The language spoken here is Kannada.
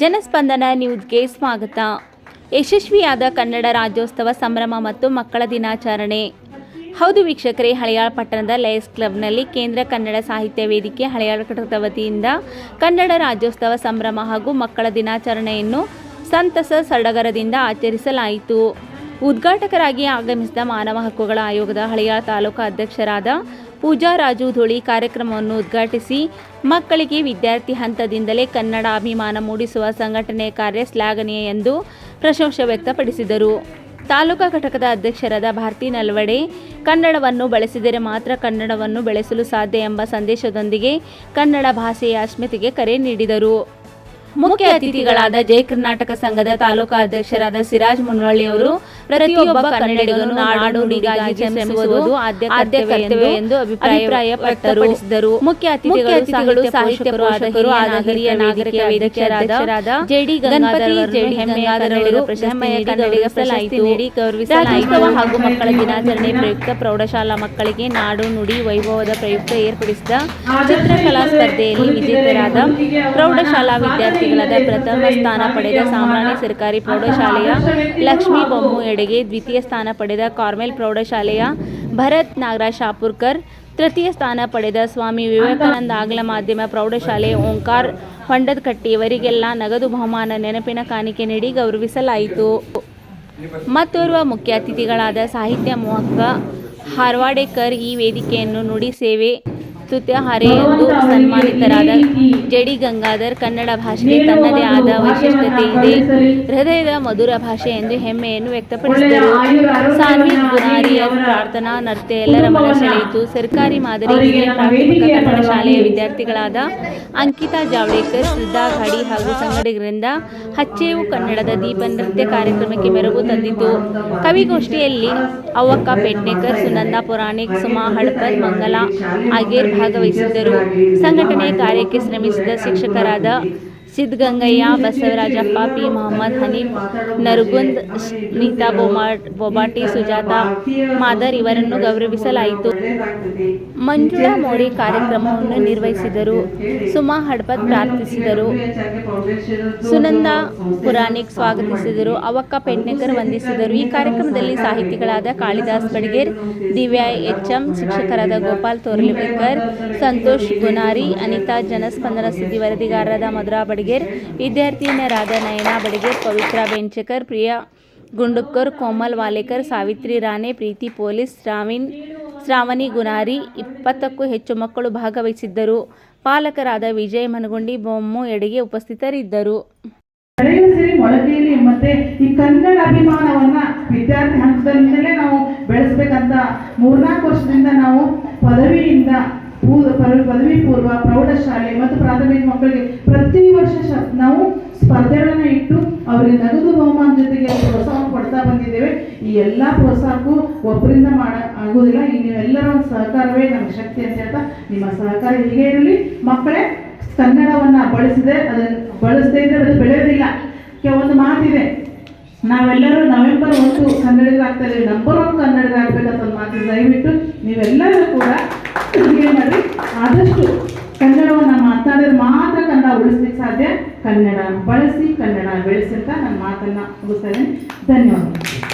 ಜನಸ್ಪಂದನ ನ್ಯೂಸ್ಗೆ ಸ್ವಾಗತ. ಯಶಸ್ವಿಯಾದ ಕನ್ನಡ ರಾಜ್ಯೋತ್ಸವ ಸಂಭ್ರಮ ಮತ್ತು ಮಕ್ಕಳ ದಿನಾಚರಣೆ. ಹೌದು ವೀಕ್ಷಕರೇ, ಹಳೆಯಾಳ ಪಟ್ಟಣದ ಲಯಸ್ ಕ್ಲಬ್ನಲ್ಲಿ ಕೇಂದ್ರ ಕನ್ನಡ ಸಾಹಿತ್ಯ ವೇದಿಕೆ ಹಳೆಯಾಳ ಘಟಕದ ವತಿಯಿಂದ ಕನ್ನಡ ರಾಜ್ಯೋತ್ಸವ ಸಂಭ್ರಮ ಹಾಗೂ ಮಕ್ಕಳ ದಿನಾಚರಣೆಯನ್ನು ಸಂತಸ ಸಡಗರದಿಂದ ಆಚರಿಸಲಾಯಿತು. ಉದ್ಘಾಟಕರಾಗಿ ಆಗಮಿಸಿದ ಮಾನವ ಹಕ್ಕುಗಳ ಆಯೋಗದ ಹಳೆಯಾಳ ತಾಲೂಕು ಅಧ್ಯಕ್ಷರಾದ ಪೂಜಾ ರಾಜು ಧೂಳಿ ಕಾರ್ಯಕ್ರಮವನ್ನು ಉದ್ಘಾಟಿಸಿ, ಮಕ್ಕಳಿಗೆ ವಿದ್ಯಾರ್ಥಿ ಹಂತದಿಂದಲೇ ಕನ್ನಡ ಅಭಿಮಾನ ಮೂಡಿಸುವ ಸಂಘಟನೆ ಕಾರ್ಯ ಶ್ಲಾಘನೀಯ ಎಂದು ಪ್ರಶಂಸೆ ವ್ಯಕ್ತಪಡಿಸಿದರು. ತಾಲೂಕಾ ಘಟಕದ ಅಧ್ಯಕ್ಷರಾದ ಭಾರತಿ ನಲ್ವಡೆ, ಕನ್ನಡವನ್ನು ಬಳಸಿದರೆ ಮಾತ್ರ ಕನ್ನಡವನ್ನು ಬೆಳೆಸಲು ಸಾಧ್ಯ ಎಂಬ ಸಂದೇಶದೊಂದಿಗೆ ಕನ್ನಡ ಭಾಷೆಯ ಅಸ್ಮಿತೆಗೆ ಕರೆ ನೀಡಿದರು. ಮುಖ್ಯ ಅತಿಥಿಗಳಾದ ಜಯ ಕರ್ನಾಟಕ ಸಂಘದ ತಾಲೂಕಾ ಅಧ್ಯಕ್ಷರಾದ ಸಿರಾಜ್ ಮುನ್ನಳ್ಳಿ ಅವರು ಪ್ರತಿಯೊಬ್ಬ ಕನ್ನಡಿಗನು ನಾಡು ನುಡಿಗಾಗಿ ಶ್ರಮಿಸುವುದು ಆದ್ಯ ಕರ್ತವ್ಯ ಎಂದು ಅಭಿಪ್ರಾಯ ವ್ಯಕ್ತಪಡಿಸಿದರು. ಮುಖ್ಯ ಅತಿಥಿಗಳು ಸಾಹಿತ್ಯ ಪೋಷಕರು ಆದ ಹಿರಿಯ ನಾಗರಿಕ ವೇದಿಕೆಯರಾದ ಜೆಡಿ ಗಣಪತಿ ಜೆಡಿ ಹೆಮ್ಮೆಯಾದ ಹೆಮ್ಮೆಯ ಕನ್ನಡಿಗ ಪ್ರಶಸ್ತಿ ನೀಡಿ ಗೌರವಿಸಲಾಯಿತು. ಹಾಗೂ ಮಕ್ಕಳ ದಿನಾಚರಣೆ ಪ್ರಯುಕ್ತ ಪ್ರೌಢಶಾಲಾ ಮಕ್ಕಳಿಗೆ ನಾಡು ನುಡಿ ವೈಭವದ ಪ್ರಯುಕ್ತ ಏರ್ಪಡಿಸಿದ ಚಿತ್ರಕಲಾ ಸ್ಪರ್ಧೆಯಲ್ಲಿ ವಿಜೇತರಾದ ಪ್ರೌಢಶಾಲಾ ವಿದ್ಯಾರ್ಥಿಗಳಾದ ಪ್ರಥಮ ಸ್ಥಾನ ಪಡೆದ ಸಾಮಾನ್ಯ ಸರ್ಕಾರಿ ಪ್ರೌಢಶಾಲೆಯ ಲಕ್ಷ್ಮೀ ಬೊಮ್ಮು ಎಡೆಗೆ ದ್ವಿತೀಯ ಸ್ಥಾನ ಪಡೆದ ಕಾರ್ಮೆಲ್ ಪ್ರೌಢಶಾಲೆಯ ಭರತ್ ನಾಗರಾಜ್ ಶಾಪುರ್ಕರ್, ತೃತೀಯ ಸ್ಥಾನ ಪಡೆದ ಸ್ವಾಮಿ ವಿವೇಕಾನಂದ ಆಂಗ್ಲ ಮಾಧ್ಯಮ ಪ್ರೌಢಶಾಲೆ ಓಂಕಾರ್ ಹೊಂಡದಕಟ್ಟಿ ಇವರಿಗೆಲ್ಲ ನಗದು ಬಹುಮಾನ ನೆನಪಿನ ಕಾಣಿಕೆ ನೀಡಿ ಗೌರವಿಸಲಾಯಿತು. ಮತ್ತೋರ್ವ ಮುಖ್ಯ ಅತಿಥಿಗಳಾದ ಸಾಹಿತ್ಯ ಮೋಹಕ ಹಾರ್ವಾಡೇಕರ್ ಈ ವೇದಿಕೆಯನ್ನು ನುಡಿ ಸೇವೆ ಸ್ತುತ್ಯಹಾರೆ ಎಂದು ಸನ್ಮಾನಿತರಾದ ಜಡಿ ಗಂಗಾಧರ್ ಕನ್ನಡ ಭಾಷೆಗೆ ತನ್ನದೇ ಆದ ವೈಶಿಷ್ಟ್ಯತೆ ಇದೆ ಹೃದಯದ ಮಧುರ ಭಾಷೆ ಎಂದು ಹೆಮ್ಮೆಯನ್ನು ವ್ಯಕ್ತಪಡಿಸಿದರು. ಸಾನ್ವಿ ಗುರಾರಿಯ ಪ್ರಾರ್ಥನಾ ನರ್ತೆ ಎಲ್ಲರ ಮನ ಸೆಳೆಯಿತು ಸರ್ಕಾರಿ ಮಾದರಿ ಪ್ರಾಥಮಿಕ ಕನ್ನಡ ಶಾಲೆಯ ವಿದ್ಯಾರ್ಥಿಗಳಾದ ಅಂಕಿತಾ ಜಾವಡೇಕರ್ ಶ್ರದ್ಧಾ ಘಾಡಿ ಹಾಗೂ ಸಂಗಡಿಗರಿಂದ ಹಚ್ಚೇವು ಕನ್ನಡದ ದೀಪ ನೃತ್ಯ ಕಾರ್ಯಕ್ರಮಕ್ಕೆ ಮೆರಗು ತಂದಿತು. ಕವಿಗೋಷ್ಠಿಯಲ್ಲಿ ಅವ್ವಕ್ಕ ಪೆಟ್ನೇಕರ್, ಸುನಂದ ಪುರಾಣಿಕ್, ಸುಮಾ ಹಳಪದ್ ಮಂಗಲ ಆಗೇರ್ ಭಾಗವಹಿಸಿದ್ದರು. ಸಂಘಟನೆ ಕಾರ್ಯಕ್ಕೆ ಶ್ರಮಿಸಿದ ಶಿಕ್ಷಕರಾದ ಸಿದ್ಧಗಂಗಯ್ಯ ಬಸವರಾಜಪ್ಪ ಪಿ ಮೊಹಮ್ಮದ್ ಹನೀಫ್, ನರಗುಂದ್ ನೀತಾ ಬೊಮಾಟ್ ಬೊಬಾಟಿ, ಸುಜಾತ, ಮಾದರ್ ಇವರನ್ನು ಗೌರವಿಸಲಾಯಿತು. ಮಂಜುಳಾ ಮೋರಿ ಕಾರ್ಯಕ್ರಮವನ್ನು ನಿರ್ವಹಿಸಿದರು. ಸುಮಾ ಹಡ್ಪತ್ ಪ್ರಾರ್ಥಿಸಿದರು. ಸುನಂದ ಪುರಾಣಿಕ್ ಸ್ವಾಗತಿಸಿದರು. ಅವಕ್ಕ ಪೆಟ್ನೇಕರ್ ವಂದಿಸಿದರು. ಈ ಕಾರ್ಯಕ್ರಮದಲ್ಲಿ ಸಾಹಿತಿಗಳಾದ ಕಾಳಿದಾಸ್ ಬಡ್ಗೇರ್, ದಿವ್ಯಾ ಎಚ್ ಎಂ ಶಿಕ್ಷಕರಾದ ಗೋಪಾಲ್ ತೋರ್ಲಿಬೇಕರ್, ಸಂತೋಷ್ ಗುನಾರಿ, ಅನಿತಾ ಜನಸ್ಪಂದನ ಸುದ್ದಿ ವರದಿಗಾರರಾದ ಮಧುರಾ ವಿದ್ಯಾರ್ಥಿನಿಯರಾದ ನಯನಾ ಬಡಿಗೇರ್, ಪವಿತ್ರ ಬೆಂಚಕರ್ ಪ್ರಿಯಾ ಗುಂಡುಕರ್ ಕೋಮಲ್ ವಾಲೇಕರ್, ಸಾವಿತ್ರಿ ರಾಣೆ, ಪ್ರೀತಿ ಪೊಲೀಸ್ ಶ್ರಾವಿನ್ ಶ್ರಾವಣಿ ಗುನಾರಿ, ಇಪ್ಪತ್ತಕ್ಕೂ ಹೆಚ್ಚು ಮಕ್ಕಳು ಭಾಗವಹಿಸಿದ್ದರು. ಪಾಲಕರಾದ ವಿಜಯ್ ಮನಗುಂಡಿ, ಬೊಮ್ಮು ಎಡೆಗೆ ಉಪಸ್ಥಿತರಿದ್ದರು. ಮತ್ತೆ ಈ ಕನ್ನಡ ಅಭಿಮಾನವನ್ನ ವಿದ್ಯಾರ್ಥಿ ಹಂತದಿಂದಲೇ ನಾವು ಬೆಳೆಸ್ಬೇಕಂತ ಮೂರ್ನಾಲ್ಕು ವರ್ಷದಿಂದ ನಾವು ಪದವಿಯಿಂದ ಪರ- ಪದವಿ ಪೂರ್ವ, ಪ್ರೌಢಶಾಲೆ ಮತ್ತು ಪ್ರಾಥಮಿಕ ಮಕ್ಕಳಿಗೆ ಪ್ರತಿ ವರ್ಷ ನಾವು ಸ್ಪರ್ಧೆಗಳನ್ನ ಇಟ್ಟು ಅವರಿಗೆ ನಗದು ಬಹುಮಾನ ಜೊತೆಗೆ ಪ್ರೋತ್ಸಾಹ ಕೊಡ್ತಾ ಬಂದಿದ್ದೇವೆ. ಈ ಎಲ್ಲ ಪ್ರೋತ್ಸಾಹಕ್ಕೂ ಒಬ್ಬರಿಂದ ಮಾಡ ಆಗೋದಿಲ್ಲ ಈ ನೀವೆಲ್ಲರ ಒಂದು ಸಹಕಾರವೇ ನಮ್ಗೆ ಶಕ್ತಿ ಅಂತ ಹೇಳ್ತಾ, ನಿಮ್ಮ ಸಹಕಾರ ಹೀಗೆ ಇರಲಿ. ಮಕ್ಕಳೇ, ಕನ್ನಡವನ್ನ ಬಳಸಿದೆ ಅದನ್ನು ಬಳಸದೇ ಇದ್ರೆ ಅದು ಬೆಳೆಯೋದಿಲ್ಲ. ಕೆಲವೊಂದು ಮಾತಿದೆ. ನಾವೆಲ್ಲರೂ ನವೆಂಬರ್ ಒಂದು ಕನ್ನಡಿಗರಾಗ್ತಾ ಇದ್ದೀವಿ. ನಂಬರ್ ಒನ್ ಕನ್ನಡಿಗರಾಗಬೇಕಂತ ಒಂದು ಮಾತಿದೆ ದಯವಿಟ್ಟು ನೀವೆಲ್ಲರೂ ಕೂಡ ಆದಷ್ಟು ಕನ್ನಡವನ್ನು ಮಾತನಾಡಿದ್ರೆ ಮಾತ್ರ ಕನ್ನಡ ಉಳಿಸ್ಲಿಕ್ಕೆ ಸಾಧ್ಯ? ಕನ್ನಡ ಬಳಸಿ ಕನ್ನಡ ಬೆಳೆಸಿ ಅಂತ ನನ್ನ ಮಾತನ್ನು ಮುಗಿಸ್ತಾ ಇದ್ದೀನಿ ಧನ್ಯವಾದಗಳು.